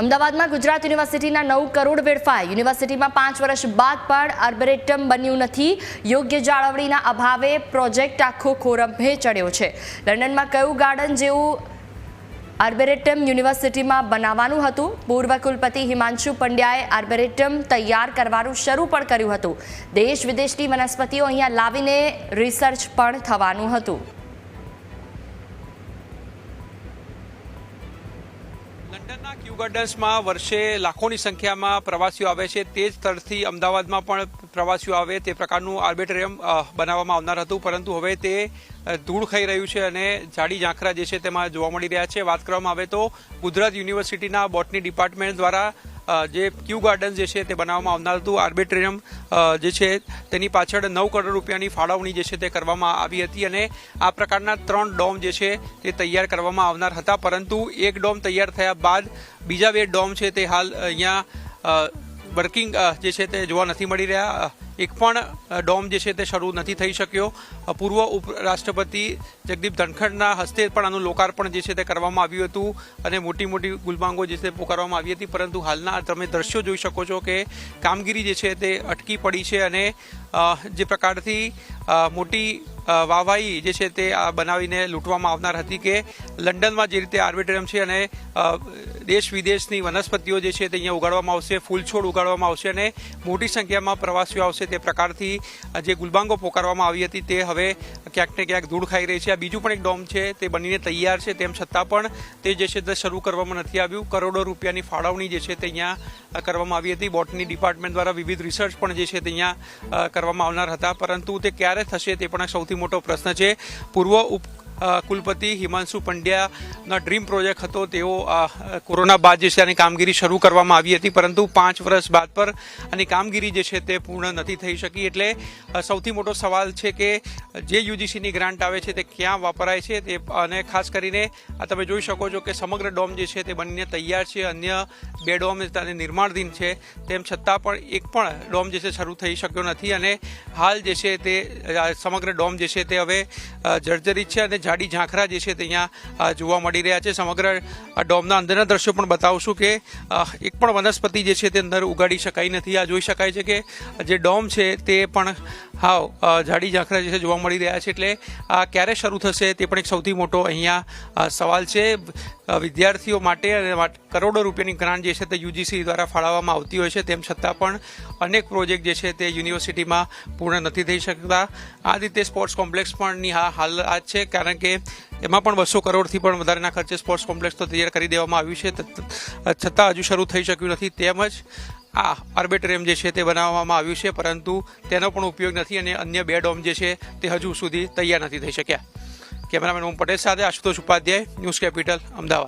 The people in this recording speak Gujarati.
અમદાવાદમાં ગુજરાત યુનિવર્સિટીના નવ કરોડ વેડફાય. યુનિવર્સિટીમાં પાંચ વર્ષ બાદ પણ આર્બરેટમ બન્યું નથી. યોગ્ય જાળવણીના અભાવે પ્રોજેક્ટ આખો ખોરંભે ચડ્યો છે. લંડનમાં કયું ગાર્ડન જેવું આર્બેરેટમ યુનિવર્સિટીમાં બનાવવાનું હતું? પૂર્વ કુલપતિ હિમાંશુ પંડ્યાએ આર્બેરેટમ તૈયાર કરવાનું શરૂ પણ કર્યું હતું. દેશ વિદેશની વનસ્પતિઓ અહીંયા લાવીને રિસર્ચ પણ થવાનું હતું. ગાર્ડન્સમાં વર્ષે લાખોની સંખ્યામાં પ્રવાસીઓ આવે છે. તે જ સ્થળથી અમદાવાદમાં પણ પ્રવાસીઓ આવે તે પ્રકારનું આર્બિટોરિયમ બનાવવામાં આવનાર હતું. પરંતુ હવે તે ધૂળ ખાઈ રહ્યું છે અને જાડી ઝાંખરા જે છે તેમાં જોવા મળી રહ્યા છે. વાત કરવામાં આવે તો ગુજરાત યુનિવર્સિટીના બોટની ડિપાર્ટમેન્ટ દ્વારા જે ક્યુ ગાર્ડન જે છે તે બનાવવામાં આવનાર હતું. આર્બિટ્રેરિયમ જે છે તેની પાછળ નવ કરોડ રૂપિયાની ફાળવણી જે છે તે કરવામાં આવી હતી અને આ પ્રકારના ત્રણ ડોમ જે છે તે તૈયાર કરવામાં આવનાર હતા. પરંતુ એક ડોમ તૈયાર થયા બાદ બીજા બે ડોમ છે તે હાલ અહીંયા વર્કિંગ જે છે તે જોવા નથી મળી રહ્યા. એક પણ ડોમ જે છે તે શરૂ નથી થઈ શક્યો. પૂર્વ ઉપરાષ્ટ્રપતિ જગદીપ ધનખડના હસ્તે પણ આનું લોકાર્પણ જે છે તે કરવામાં આવ્યું હતું અને મોટી મોટી ગુલબાંગો જે છે પોકારવામાં આવી હતી. પરંતુ હાલના તમે દ્રશ્યો જોઈ શકો છો કે કામગીરી જે છે તે અટકી પડી છે અને જે પ્રકારથી મોટી વાવાઈ જે છે તે આ બનાવીને લૂંટવામાં આવનાર હતી કે લંડનમાં જે રીતે આર્બિટ્રેરિયમ છે અને દેશ વિદેશની વનસ્પતિઓ જે છે તે અહીંયા ઉગાડવામાં આવશે ફૂલ છોડ ઉગાડવામાં આવશે અને મોટી સંખ્યામાં પ્રવાસીઓ આવશે તે પ્રકારથી જે ગુલબાંગો પોકારવામાં આવી હતી તે હવે ક્યાંક ને ક્યાંક ધૂળ ખાઈ રહી છે. આ બીજું પણ એક ડોમ છે, તે બનીને તૈયાર છે. તેમ છતાં પણ તે જે છે તે શરૂ કરવામાં નથી આવ્યું. કરોડો રૂપિયાની ફાળવણી જે છે તે અહીંયા કરવામાં આવી હતી. બોટની ડિપાર્ટમેન્ટ દ્વારા વિવિધ રિસર્ચ પણ જે છે તે અહીંયા કરવામાં આવનાર હતા. પરંતુ તે ક્યારે થશે તે પણ સૌથી મોટો પ્રશ્ન છે. પૂર્વ ઉપ કુલપતિ હિમાંશુ પંડ્યાના ડ્રીમ પ્રોજેક્ટ હતો. તેઓ કોરોના બાદ જે છે આની કામગીરી શરૂ કરવામાં આવી હતી, પરંતુ પાંચ વર્ષ બાદ પર આની કામગીરી જે છે તે પૂર્ણ નથી થઈ શકી. એટલે સૌથી મોટો સવાલ છે કે જે યુજીસીની ગ્રાન્ટ આવે છે તે ક્યાં વપરાય છે? તે, અને ખાસ કરીને, આ તમે જોઈ શકો છો કે સમગ્ર ડોમ જે છે તે બનીને તૈયાર છે. અન્ય બે ડોમ નિર્માણધીન છે, તેમ છતાં પણ એક પણ ડોમ જે છે શરૂ થઈ શક્યો નથી. અને હાલ જે છે તે સમગ્ર ડોમ જે છે તે હવે જર્જરિત છે અને જાડી ઝાંખરા જે છે તે અહીંયા જોવા મળી રહ્યા છે. સમગ્ર ડોમના અંદરના દ્રશ્યો પણ બતાવશું કે એક પણ વનસ્પતિ જે છે તે અંદર ઉગાડી શકાય નથી. આ જોઈ શકાય છે કે, જે ડોમ છે તે પણ હાવ જાડી ઝાંખરા જે છે જોવા મળી રહ્યા છે. એટલે આ ક્યારે શરૂ થશે તે પણ એક સૌથી મોટો અહીંયા સવાલ છે. વિદ્યાર્થીઓ માટે અને કરોડો રૂપિયાની ગ્રાન્ટ જે છે તે યુજીસી દ્વારા ફાળવવામાં આવતી હોય છે. તેમ છતાં પણ અનેક પ્રોજેક્ટ જે છે તે યુનિવર્સિટીમાં પૂર્ણ નથી થઈ શકતા. આ રીતે સ્પોર્ટ્સ કોમ્પ્લેક્સ પણની આ જ છે. કારણ કે એમાં પણ બસો કરોડથી પણ વધારેના ખર્ચે સ્પોર્ટ્સ કોમ્પ્લેક્સ તો તૈયાર કરી દેવામાં આવ્યું છે. છતાં હજુ શરૂ થઈ શક્યું નથી. તેમજ આ આર્બિટ્રેરિયમ જે છે તે બનાવવામાં આવ્યું છે, પરંતુ તેનો પણ ઉપયોગ નથી અને અન્ય બે ડોમ જે છે તે હજુ સુધી તૈયાર નથી થઈ શક્યા. કેમેરામેન ઓમ પટેલ સાથે આશુતોષ ઉપાધ્યાય, ન્યૂઝ કેપિટલ, અમદાવાદ.